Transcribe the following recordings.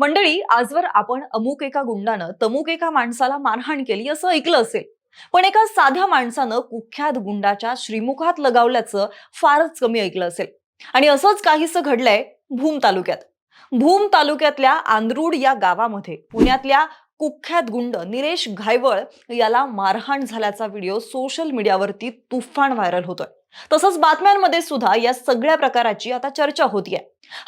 मंडळी आजवर आपण अमुक एका गुंडानं तमुक एका माणसाला मारहाण केली असं ऐकलं असेल. पण एका साध्या माणसानं कुख्यात गुंडाच्या श्रीमुखात लगावल्याचं फारच कमी ऐकलं असेल. आणि असंच काहीसं घडलंय भूम तालुक्यात. भूम तालुक्यातल्या आंद्रूड या गावामध्ये पुण्यातल्या कुख्यात गुंड निलेश घायवळ याला मारहाण झाल्याचा व्हिडिओ सोशल मीडियावरती तुफान व्हायरल होतोय. तसंच बातम्यांमध्ये सुद्धा या सगळ्या प्रकाराची आता चर्चा होतीये.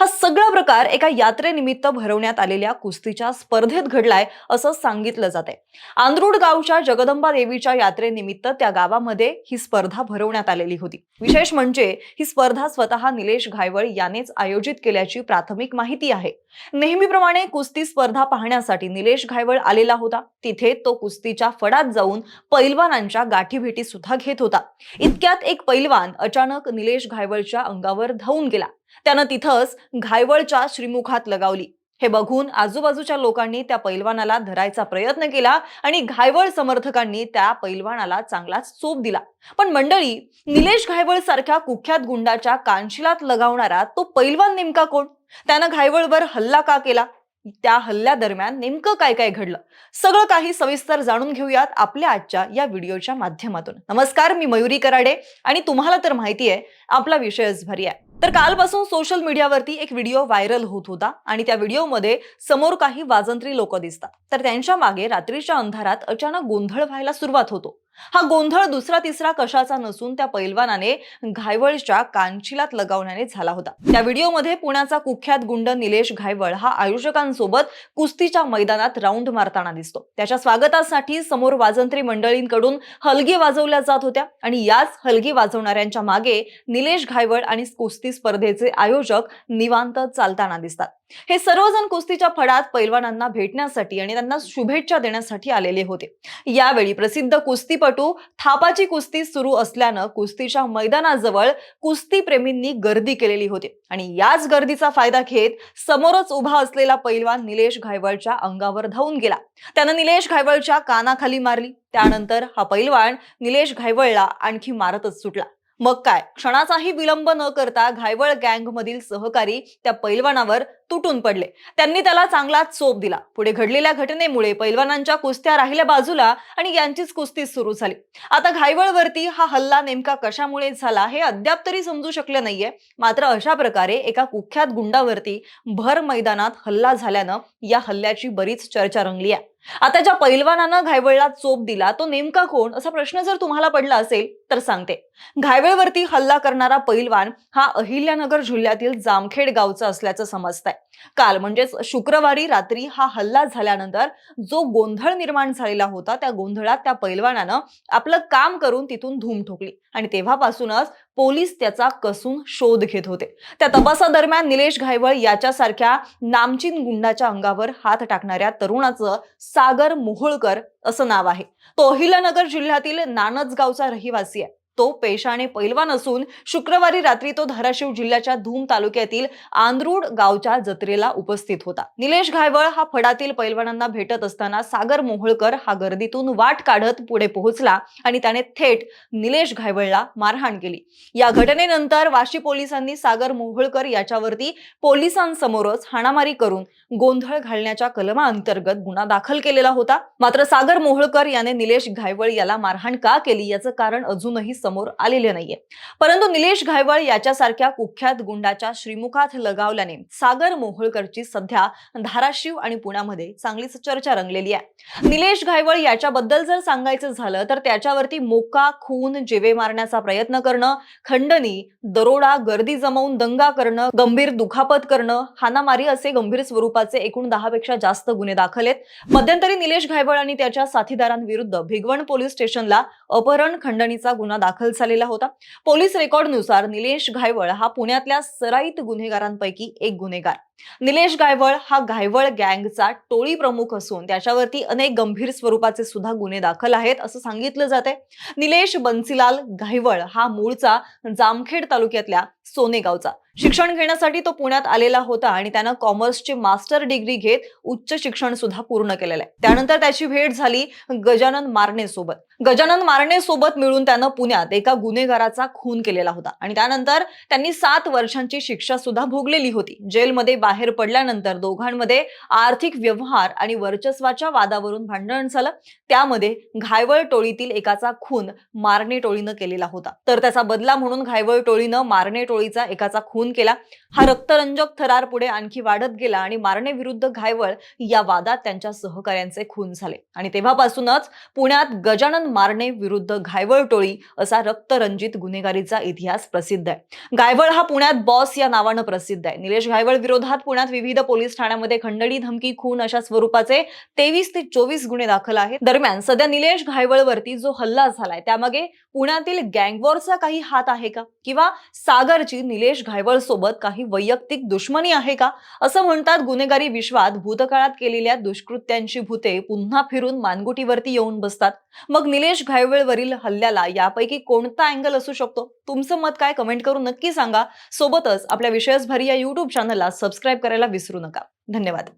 हा सगळा प्रकार एका यात्रेनिमित्त भरवण्यात आलेल्या कुस्तीच्या स्पर्धेत घडलाय असं सांगितलं जात आहे आंद्रुड गावच्या जगदंबा देवीच्या यात्रेनिमित्त त्या गावामध्ये ही स्पर्धा भरवण्यात आलेली होती. विशेष म्हणजे ही स्पर्धा स्वतः निलेश घायवळ यानेच आयोजित केल्याची प्राथमिक माहिती आहे. नेहमीप्रमाणे कुस्ती स्पर्धा पाहण्यासाठी निलेश घायवळ आलेला होता. तिथे तो कुस्तीच्या फडात जाऊन पैलवानांच्या गाठीभेटी सुद्धा घेत होता. इतक्यात एक पैलवान अचानक निलेश घायवळच्या अंगावर धावून गेला. त्यानं तिथंच घायवळच्या श्रीमुखात लगावली. हे बघून आजूबाजूच्या लोकांनी त्या पैलवानाला धरायचा प्रयत्न केला आणि घायवळ समर्थकांनी त्या पैलवानाला चांगलाच चोप दिला. पण मंडळी निलेश घायवळ सारख्या कुख्यात गुंडाच्या कानशिलात लगावणारा तो पैलवान नेमका कोण? त्यानं घायवळवर हल्ला का केला? त्या हल्ल्यादरम्यान नेमकं काय काय घडलं? सगळं काही सविस्तर जाणून घेऊयात आपल्या आजच्या या व्हिडिओच्या माध्यमातून. नमस्कार मी मयुरी कराडे आणि तुम्हाला तर माहिती आहे आपला विषयच भारी आहे. तर कालपासून सोशल मीडियावरती एक व्हिडिओ व्हायरल होत होता आणि त्या व्हिडिओमध्ये समोर काही वाजंत्री लोक दिसतात. तर त्यांच्या मागे रात्रीच्या अंधारात अचानक गोंधळ व्हायला सुरुवात होतो. हा गोंधळ दुसरा तिसरा कशाचा नसून त्या पैलवानाने घायवळच्या कांचिलात लगावण्याने झाला होता. त्या व्हिडिओमध्ये पुण्याचा कुख्यात गुंड निलेश घायवळ हा आयोजकांसोबत कुस्तीच्या मैदानात राऊंड मारताना दिसतो. त्याच्या स्वागतासाठी समोर वाजंत्री मंडळींकडून हलगी वाजवल्या जात होत्या आणि याच हलगी वाजवणाऱ्यांच्या मागे निलेश घायवळ आणि कुस्ती स्पर्धेचे आयोजक निवांत चालताना दिसतात. हे सर्वजण कुस्तीच्या फडात पैलवानांना भेटण्यासाठी आणि त्यांना शुभेच्छा देण्यासाठी आलेले होते. यावेळी प्रसिद्ध कुस्ती कुस्तीपटू थापाची कुस्ती सुरू असल्यानं कुस्तीच्या मैदानाजवळ कुस्तीप्रेमींनी गर्दी केलेली होती. आणि याच गर्दीचा फायदा घेत समोरच उभा असलेला पैलवान निलेश घायवळच्या अंगावर धावून गेला. त्यानं निलेश घायवळच्या कानाखाली मारली. त्यानंतर हा पैलवान निलेश घायवळला आणखी मारतच सुटला. मग काय? क्षणाचाही विलंब न करता घायवळ गँग मधील सहकारी त्या पैलवानावर तुटून पडले. त्यांनी त्याला चांगला चोप दिला. पुढे घडलेल्या घटनेमुळे पैलवानांच्या कुस्त्या राहिल्या बाजूला आणि यांचीच कुस्ती सुरू झाली. आता घायवळवरती हा हल्ला नेमका कशामुळे झाला हे अद्याप तरी समजू शकले नाहीये. मात्र अशा प्रकारे एका कुख्यात गुंडावरती भर मैदानात हल्ला झाल्यानं या हल्ल्याची बरीच चर्चा रंगली आहे. आता ज्या पैलवानानं घायवळला चोप दिला तो नेमका कोण? असा प्रश्न जर तुम्हाला पडला असेल तर सांगते. घायवळवरती हल्ला करणारा पैलवान हा अहिल्यानगर जिल्ह्यातील जामखेड गावचा असल्याचं समजतंय. काल म्हणजेच शुक्रवारी रात्री हा हल्ला झाल्यानंतर जो गोंधळ निर्माण झालेला होता त्या गोंधळात त्या पैलवानानं आपलं काम करून तिथून धूम ठोकली. आणि तेव्हापासूनच पोलीस त्याचा कसून शोध घेत होते. त्या तपासादरम्यान निलेश घायवळ याच्यासारख्या नामचीन गुंडाच्या अंगावर हात टाकणाऱ्या तरुणाचं सागर मोहोळकर असं नाव आहे. तो अहिल्यानगर जिल्ह्यातील नानजगावचा रहिवासी आहे. तो पेशाने पैलवान असून शुक्रवारी रात्री तो धाराशिव जिल्ह्याच्या धूम तालुक्यातील आंद्रूड गावच्या जत्रेला उपस्थित होता. निलेश घायवळ हा फडातील पैलवानांना भेटत असताना सागर मोहोळकर हा गर्दीतून वाट काढत पुढे पोहोचला आणि त्याने थेट निलेश घायवळला मारहाण केली. या घटनेनंतर वाशी पोलिसांनी सागर मोहोळकर याच्यावरती पोलिसांसमोरच हाणामारी करून गोंधळ घालण्याच्या कलमाअंतर्गत गुन्हा दाखल केलेला होता. मात्र सागर मोहोळकर याने निलेश घायवळ याला मारहाण का केली याचं कारण अजूनही समोर आलेले नाहीये. परंतु निलेश घायवळ याच्यासारख्या कुख्यात गुंडाच्या श्रीमुखात लगावल्याने सागर मोहोळकरची सध्या धाराशिव आणि पुण्यामध्ये चांगलीच चर्चा रंगलेली आहे. निलेश घायवळ याच्याबद्दल जर सांगायचं झालं तर त्याच्यावरती मोका खून जेवे मारण्याचा प्रयत्न करणं खंडणी दरोडा गर्दी जमवून दंगा करणं गंभीर दुखापत करणं हानामारी असे गंभीर स्वरूपाचे एकूण दहा पेक्षा जास्त गुन्हे दाखल आहेत. मध्यंतरी निलेश घायवळ आणि त्याच्या साथीदारांविरुद्ध भिगवण पोलीस स्टेशनला अपहरण खंडणीचा गुन्हा दाखल दाखल झालेला होता. पोलीस रेकॉर्डनुसार निलेश घायवळ हा पुण्यातल्या सराईत गुन्हेगारांपैकी एक गुन्हेगार. निलेश गायवळ हा घायवळ गँगचा टोळी प्रमुख असून त्याच्यावरती अनेक गंभीर स्वरूपाचे सुद्धा गुन्हे दाखल आहेत असं सांगितलं जाते निलेश बन्सीलाल घायवळ हा मूळचा जामखेड तालुक्यातल्या सोनेगावचा. शिक्षण घेण्यासाठी तो पुण्यात आलेला होता आणि त्यानं कॉमर्सची मास्टर डिग्री घेत उच्च शिक्षण सुद्धा पूर्ण केलेलं आहे. त्यानंतर त्याची भेट झाली गजानन मारणे सोबत. गजानन मारणे सोबत मिळून त्यानं पुण्यात एका गुन्हेगाराचा खून केलेला होता आणि त्यानंतर त्यांनी सात वर्षांची शिक्षा सुद्धा भोगलेली होती. जेलमध्ये बाहेर पडल्यानंतर दोघांमध्ये आर्थिक व्यवहार आणि वर्चस्वाच्या वादावरून भांडण झालं. त्यामध्ये घायवळ टोळीतील एकाचा खून मारणे टोळीनं केलेला होता. तर त्याचा बदला म्हणून घायवळ टोळीनं मारणे टोळीचा एकाचा खून केला. हा रक्तरंजक थरार पुढे आणखी वाढत गेला आणि मारणे विरुद्ध घायवळ या वादात त्यांच्या सहकाऱ्यांचे खून झाले. आणि तेव्हापासूनच पुण्यात गजानन मारणे विरुद्ध घायवळ टोळी असा रक्तरंजित गुन्हेगारीचा इतिहास प्रसिद्ध आहे. घायवळ हा पुण्यात बॉस या नावानं प्रसिद्ध आहे. निलेश घायवळ विरोधात पुण्यात विविध पोलीस ठाण्यामध्ये खंडणी धमकी खून अशा स्वरूपाचे तेवीस ते चोवीस गुन्हे दाखल आहेत. दरम्यान सध्या निलेश घायवळवरती जो हल्ला झालाय त्यामागे पुण्यातील गँगवॉरचा काही हात आहे का? किंवा सागरची निलेश घायवळ सोबत काही वैयक्तिक दुश्मनी आहे का? असं म्हणतात गुन्हेगारी विश्वात भूतकाळात केलेल्या दुष्कृत्यांची भूते पुन्हा फिरून मानगुटीवरती येऊन बसतात. मग निलेश घायवळवरील हल्ल्याला यापैकी कोणता अँगल असू शकतो? तुमचं मत काय? कमेंट करून नक्की सांगा. सोबतच आपल्या विषयसभरी या युट्यूब चॅनलला सबस्क्राईब करायला विसरू नका. धन्यवाद.